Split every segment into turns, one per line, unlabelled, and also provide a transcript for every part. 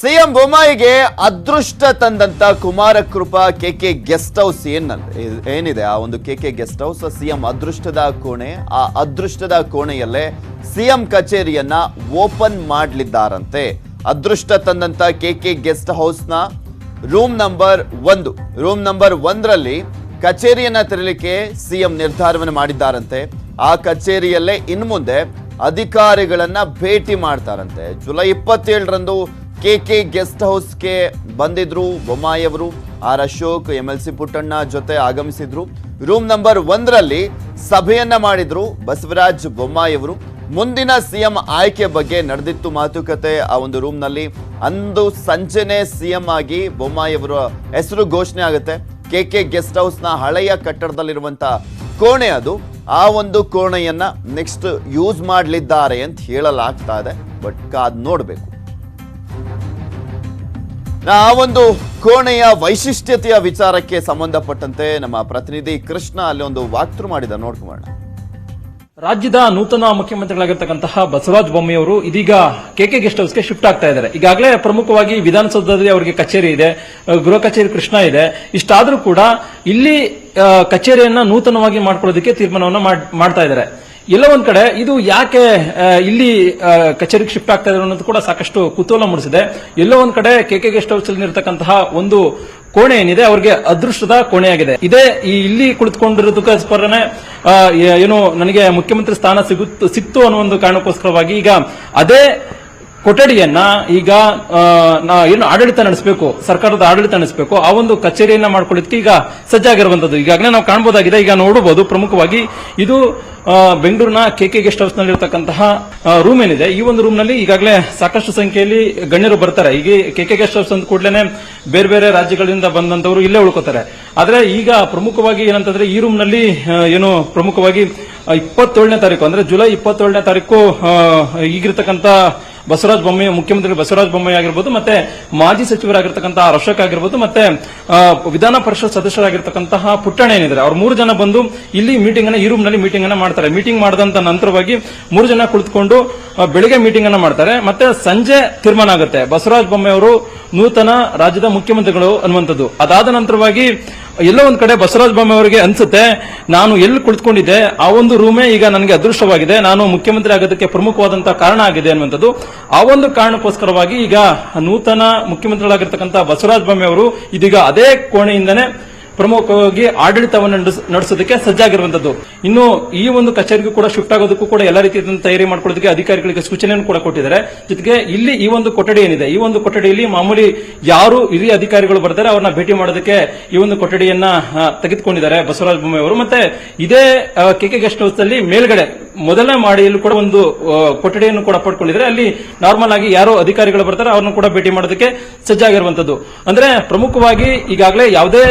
CM ಬೊಮ್ಮಾಯಿಗೆ ಅದೃಷ್ಟ ತಂದಂತ Kumarakrupa K K guest house ಏನ್ ಏನಿದೆ ಆ ಒಂದು K K guest house? CM ಅದೃಷ್ಟದ ಕೋಣೆ, ಆ ಅದೃಷ್ಟದ ಕೋಣೆಯಲ್ಲೇ ಸಿಎಂ ಕಚೇರಿಯನ್ನ ಓಪನ್ ಮಾಡಲಿದ್ದಾರಂತೆ. ಅದೃಷ್ಟ ತಂದಂತ ಕೆ ಕೆ ಗೆಸ್ಟ್ ಹೌಸ್ನ ರೂಮ್ ನಂಬರ್ ಒಂದು. ರೂಮ್ ನಂಬರ್ ಒಂದರಲ್ಲಿ ಕಚೇರಿಯನ್ನ ತೆರಲಿಕ್ಕೆ ಸಿಎಂ ನಿರ್ಧಾರವನ್ನು ಮಾಡಿದ್ದಾರಂತೆ. ಆ ಕಚೇರಿಯಲ್ಲೇ ಇನ್ನು ಮುಂದೆ ಅಧಿಕಾರಿಗಳನ್ನ ಭೇಟಿ ಮಾಡ್ತಾರಂತೆ. ಜುಲೈ ಇಪ್ಪತ್ತೇಳರಂದು ಕೆ ಕೆ ಗೆಸ್ಟ್ ಹೌಸ್ಗೆ ಬಂದಿದ್ರು ಬೊಮ್ಮಾಯಿ ಅವರು, R Ashok, M L C Puttanna ಜೊತೆ ಆಗಮಿಸಿದ್ರು. ರೂಮ್ ನಂಬರ್ ಒಂದರಲ್ಲಿ ಸಭೆಯನ್ನ ಮಾಡಿದ್ರು ಬಸವರಾಜ್ ಬೊಮ್ಮಾಯಿ ಅವರು. ಮುಂದಿನ ಸಿಎಂ ಆಯ್ಕೆ ಬಗ್ಗೆ ನಡೆದಿತ್ತು ಮಾತುಕತೆ ಆ ಒಂದು ರೂಮ್ನಲ್ಲಿ. ಅಂದು ಸಂಜೆನೆ ಸಿಎಂ ಆಗಿ ಬೊಮ್ಮಾಯಿ ಅವರ ಹೆಸರು ಘೋಷಣೆ ಆಗುತ್ತೆ. ಕೆ ಕೆ ಗೆಸ್ಟ್ ಹೌಸ್ನ ಹಳೆಯ ಕಟ್ಟಡದಲ್ಲಿರುವಂತ ಕೋಣೆ ಅದು. ಆ ಒಂದು ಕೋಣೆಯನ್ನ ನೆಕ್ಸ್ಟ್ ಯೂಸ್ ಮಾಡಲಿದ್ದಾರೆ ಅಂತ ಹೇಳಲಾಗ್ತಾ ಇದೆ. ಬಟ್ ಕಾದ್ ನೋಡಬೇಕು. ಆ ಒಂದು ಕೋಣೆಯ ವೈಶಿಷ್ಟ್ಯತೆಯ ವಿಚಾರಕ್ಕೆ ಸಂಬಂಧಪಟ್ಟಂತೆ ನಮ್ಮ ಪ್ರತಿನಿಧಿ ಕೃಷ್ಣ ಅಲ್ಲಿ ಒಂದು ವಾಕ್ತೃ ಮಾಡಿದ ನೋಡ್ಕೊಳ್ಳೋಣ.
ರಾಜ್ಯದ ನೂತನ ಮುಖ್ಯಮಂತ್ರಿಗಳಾಗಿರ್ತಕ್ಕಂತಹ ಬಸವರಾಜ ಬೊಮ್ಮೆಯವರು ಇದೀಗ ಕೆಕೆ ಗೆಸ್ಟ್ ಹೌಸ್ಗೆ ಶಿಫ್ಟ್ ಆಗ್ತಾ ಇದ್ದಾರೆ. ಈಗಾಗಲೇ ಪ್ರಮುಖವಾಗಿ ವಿಧಾನಸೌಧದಲ್ಲಿ ಅವರಿಗೆ ಕಚೇರಿ ಇದೆ ಗೃಹ ಕಚೇರಿ ಕೃಷ್ಣ ಇದೆ. ಇಷ್ಟಾದರೂ ಕೂಡ ಇಲ್ಲಿ ಕಚೇರಿಯನ್ನ ನೂತನವಾಗಿ ಮಾಡ್ಕೊಳ್ಳೋದಕ್ಕೆ ತೀರ್ಮಾನವನ್ನು ಮಾಡ್- ಮಾಡ್ತಾ ಇದ್ದಾರೆ. ಎಲ್ಲ ಒಂದ್ ಕಡೆ ಇದು ಯಾಕೆ ಇಲ್ಲಿ ಕಚೇರಿಗೆ ಶಿಫ್ಟ್ ಆಗ್ತಾ ಇದೆ ಅನ್ನೋದು ಕೂಡ ಸಾಕಷ್ಟು ಕುತೂಹಲ ಮೂಡಿಸಿದೆ. ಎಲ್ಲೋ ಒಂದ್ ಕಡೆ ಕೆಕೆ ಗೆಸ್ಟ್ ಹೌಸ್ ಅಲ್ಲಿ ಇರತಕ್ಕಂತಹ ಒಂದು ಕೋಣೆ ಏನಿದೆ, ಅವರಿಗೆ ಅದೃಷ್ಟದ ಕೋಣೆಯಾಗಿದೆ ಇದೇ ಈ ಇಲ್ಲಿ ಕುಳಿತುಕೊಂಡಿರೋದಕ್ಕೋಸ್ಕರನೇ ಏನು, ನನಗೆ ಮುಖ್ಯಮಂತ್ರಿ ಸ್ಥಾನ ಸಿಗುತ್ತ ಸಿಕ್ತು ಅನ್ನೋ ಒಂದು ಕಾರಣಕ್ಕೋಸ್ಕರವಾಗಿ ಈಗ ಅದೇ ಕೊಠಡಿಯನ್ನ ಈಗ ಏನು ಆಡಳಿತ ನಡೆಸಬೇಕು, ಸರ್ಕಾರದ ಆಡಳಿತ ನಡೆಸಬೇಕು, ಆ ಒಂದು ಕಚೇರಿಯನ್ನ ಮಾಡ್ಕೊಳ್ಳೋದಕ್ಕೆ ಈಗ ಸಜ್ಜಾಗಿರುವಂತದ್ದು ಈಗಾಗಲೇ ನಾವು ಕಾಣಬಹುದಾಗಿದೆ ಈಗ ನೋಡಬಹುದು ಪ್ರಮುಖವಾಗಿ ಇದು ಬೆಂಗಳೂರಿನ ಕೆಕೆ ಗೆಸ್ಟ್ ಹೌಸ್ನಲ್ಲಿ ಇರತಕ್ಕಂತಹ ರೂಮ್ ಏನಿದೆ. ಈ ಒಂದು ರೂಮ್ನಲ್ಲಿ ಈಗಾಗಲೇ ಸಾಕಷ್ಟು ಸಂಖ್ಯೆಯಲ್ಲಿ ಗಣ್ಯರು ಬರ್ತಾರೆ. ಈಗ ಕೆಕೆ ಗೆಸ್ಟ್ ಹೌಸ್ ಅಂದ ಕೂಡಲೇ ಬೇರೆ ಬೇರೆ ರಾಜ್ಯಗಳಿಂದ ಬಂದಂತವರು ಇಲ್ಲೇ ಉಳ್ಕೋತಾರೆ. ಆದ್ರೆ ಈಗ ಪ್ರಮುಖವಾಗಿ ಏನಂತಂದ್ರೆ ಈ ರೂಮ್ನಲ್ಲಿ ಏನು ಪ್ರಮುಖವಾಗಿ ಇಪ್ಪತ್ತೇಳನೇ ತಾರೀಕು, ಅಂದ್ರೆ ಜುಲೈ ಇಪ್ಪತ್ತೇಳನೇ ತಾರೀಕು ಈಗಿರ್ತಕ್ಕಂಥ ಬಸವರಾಜ ಬೊಮ್ಮಾಯಿ ಮುಖ್ಯಮಂತ್ರಿ ಬಸವರಾಜ ಬೊಮ್ಮಾಯಿ ಆಗಿರ್ಬೋದು, ಮತ್ತೆ ಮಾಜಿ ಸಚಿವರಾಗಿರ್ತಕ್ಕಂತಹ ಅಶೋಕ್ ಆಗಿರ್ಬೋದು, ಮತ್ತೆ ವಿಧಾನ ಪರಿಷತ್ ಸದಸ್ಯರಾಗಿರ್ತಕ್ಕಂತಹ ಪುಟ್ಟಣ ಏನಿದ್ದಾರೆ, ಅವ್ರು ಮೂರು ಜನ ಬಂದು ಇಲ್ಲಿ ಮೀಟಿಂಗ್ ಅನ್ನ, ಈ ರೂಮ್ನಲ್ಲಿ ಮೀಟಿಂಗ್ ಅನ್ನ ಮಾಡ್ತಾರೆ. ಮೀಟಿಂಗ್ ಮಾಡಿದಂತ ನಂತರವಾಗಿ ಮೂರು ಜನ ಕುಳಿತುಕೊಂಡು ಬೆಳಿಗ್ಗೆ ಮೀಟಿಂಗ್ ಅನ್ನ ಮಾಡ್ತಾರೆ. ಮತ್ತೆ ಸಂಜೆ ತೀರ್ಮಾನ ಆಗುತ್ತೆ. ಬಸವರಾಜ ಬೊಮ್ಮಾಯಿ ಅವರು ನೂತನ ರಾಜ್ಯದ ಮುಖ್ಯಮಂತ್ರಿಗಳು ಅನ್ನುವಂಥದ್ದು. ಅದಾದ ನಂತರವಾಗಿ ಎಲ್ಲೋ ಒಂದ್ ಕಡೆ ಬಸವರಾಜ ಬೊಮ್ಮೆ ಅವರಿಗೆ ಅನ್ಸುತ್ತೆ, ನಾನು ಎಲ್ಲಿ ಕುಳಿತುಕೊಂಡಿದ್ದೆ, ಆ ಒಂದು ರೂಮೇ ಈಗ ನನಗೆ ಅದೃಷ್ಟವಾಗಿದೆ, ನಾನು ಮುಖ್ಯಮಂತ್ರಿ ಆಗೋದಕ್ಕೆ ಪ್ರಮುಖವಾದಂತಹ ಕಾರಣ ಆಗಿದೆ ಅನ್ನುವಂಥದ್ದು. ಆ ಒಂದು ಕಾರಣಕ್ಕೋಸ್ಕರವಾಗಿ ಈಗ ನೂತನ ಮುಖ್ಯಮಂತ್ರಿಗಳಾಗಿರ್ತಕ್ಕಂಥ ಬಸವರಾಜ ಬೊಮ್ಮಾಯಿ ಅವರು ಇದೀಗ ಅದೇ ಕೋಣೆಯಿಂದನೇ ಪ್ರಮುಖವಾಗಿ ಆಡಳಿತವನ್ನು ನಡೆಸ- ನಡೆಸೋದಕ್ಕೆ ಸಜ್ಜಾಗಿರುವಂತದ್ದು. ಇನ್ನು ಈ ಒಂದು ಕಚೇರಿಗೂ ಕೂಡ ಶಿಫ್ಟ್ ಆಗೋದಕ್ಕೂ ಕೂಡ ಎಲ್ಲ ರೀತಿಯ ತಯಾರಿ ಮಾಡ್ಕೊಳ್ಳೋದಕ್ಕೆ ಅಧಿಕಾರಿಗಳಿಗೆ ಸೂಚನೆಯನ್ನು ಕೂಡ ಕೊಟ್ಟಿದ್ದಾರೆ. ಜೊತೆಗೆ ಇಲ್ಲಿ ಈ ಒಂದು ಕೊಠಡಿ ಏನಿದೆ, ಈ ಒಂದು ಕೊಠಡಿಯಲ್ಲಿ ಮಾಮೂಲಿ ಯಾರು ಹಿರಿಯ ಅಧಿಕಾರಿಗಳು ಬರ್ತಾರೆ, ಅವ್ರನ್ನ ಭೇಟಿ ಮಾಡೋದಕ್ಕೆ ಈ ಒಂದು ಕೊಠಡಿಯನ್ನ ತೆಗೆದುಕೊಂಡಿದ್ದಾರೆ ಬಸವರಾಜ ಬೊಮ್ಮಾಯಿ ಅವರು. ಮತ್ತೆ ಇದೇ ಕೆಕೆ ಗೆಸ್ಟ್ ಹೌಸ್ ಅಲ್ಲಿ ಮೇಲ್ಗಡೆ ಮೊದಲನೇ ಮಾಡಿಯಲ್ಲೂ ಕೂಡ ಒಂದು ಕೊಠಡಿಯನ್ನು ಕೂಡ ಪಡ್ಕೊಂಡಿದ್ದಾರೆ. ಅಲ್ಲಿ ನಾರ್ಮಲ್ ಆಗಿ ಯಾರು ಅಧಿಕಾರಿಗಳು ಬರ್ತಾರೆ, ಅವ್ರನ್ನ ಕೂಡ ಭೇಟಿ ಮಾಡೋದಕ್ಕೆ ಸಜ್ಜಾಗಿರುವಂತದ್ದು. ಅಂದ್ರೆ ಪ್ರಮುಖವಾಗಿ ಈಗಾಗಲೇ ಯಾವುದೇ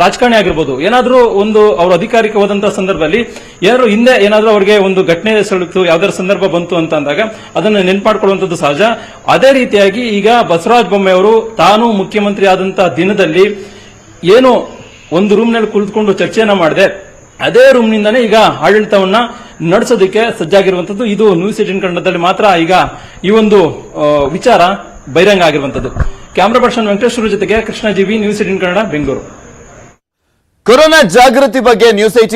ರಾಜಕಾರಣಿ ಆಗಿರ್ಬೋದು. ಏನಾದರೂ ಒಂದು ಅವರು ಅಧಿಕಾರಿಕವಾದಂತಹ ಸಂದರ್ಭದಲ್ಲಿ ಏನಾದ್ರು ಹಿಂದೆ ಏನಾದರೂ ಅವರಿಗೆ ಒಂದು ಘಟನೆ ಸೆಳೆತು ಯಾವ್ದಾದ್ರು ಸಂದರ್ಭ ಬಂತು ಅಂತ ಅಂದಾಗ ಅದನ್ನು ನೆನ್ಪಾಡ್ಕೊಳ್ಳುವಂಥದ್ದು ಸಹಜ. ಅದೇ ರೀತಿಯಾಗಿ ಈಗ ಬಸವರಾಜ ಬೊಮ್ಮೆ ಅವರು ತಾನು ಮುಖ್ಯಮಂತ್ರಿ ಆದಂತಹ ದಿನದಲ್ಲಿ ಏನು ಒಂದು ರೂಮ್ನಲ್ಲಿ ಕುಳಿತುಕೊಂಡು ಚರ್ಚೆಯನ್ನ ಮಾಡಿದೆ. ಅದೇ ರೂಮ್ನಿಂದಾನೇ ಈಗ ಆಡಳಿತವನ್ನ ನಡೆಸೋದಕ್ಕೆ ಸಜ್ಜಾಗಿರುವಂತದ್ದು ಇದು ನ್ಯೂಸ್ ಏಟಿನ್ ಕನ್ನಡದಲ್ಲಿ ಮಾತ್ರ. ಈಗ ಈ ಒಂದು ವಿಚಾರ ಬಹಿರಂಗ ಆಗಿರುವಂತದ್ದು. ಕ್ಯಾಮ್ರಾ ಪರ್ಸನ್ ವೆಂಕಟೇಶ್ವರ ಜೊತೆಗೆ ಕೃಷ್ಣ ಜೀವಿ news eighteen Kannada Bengaluru
corona ಜಾಗೃತಿ ಬಗ್ಗೆ ನ್ಯೂಸ್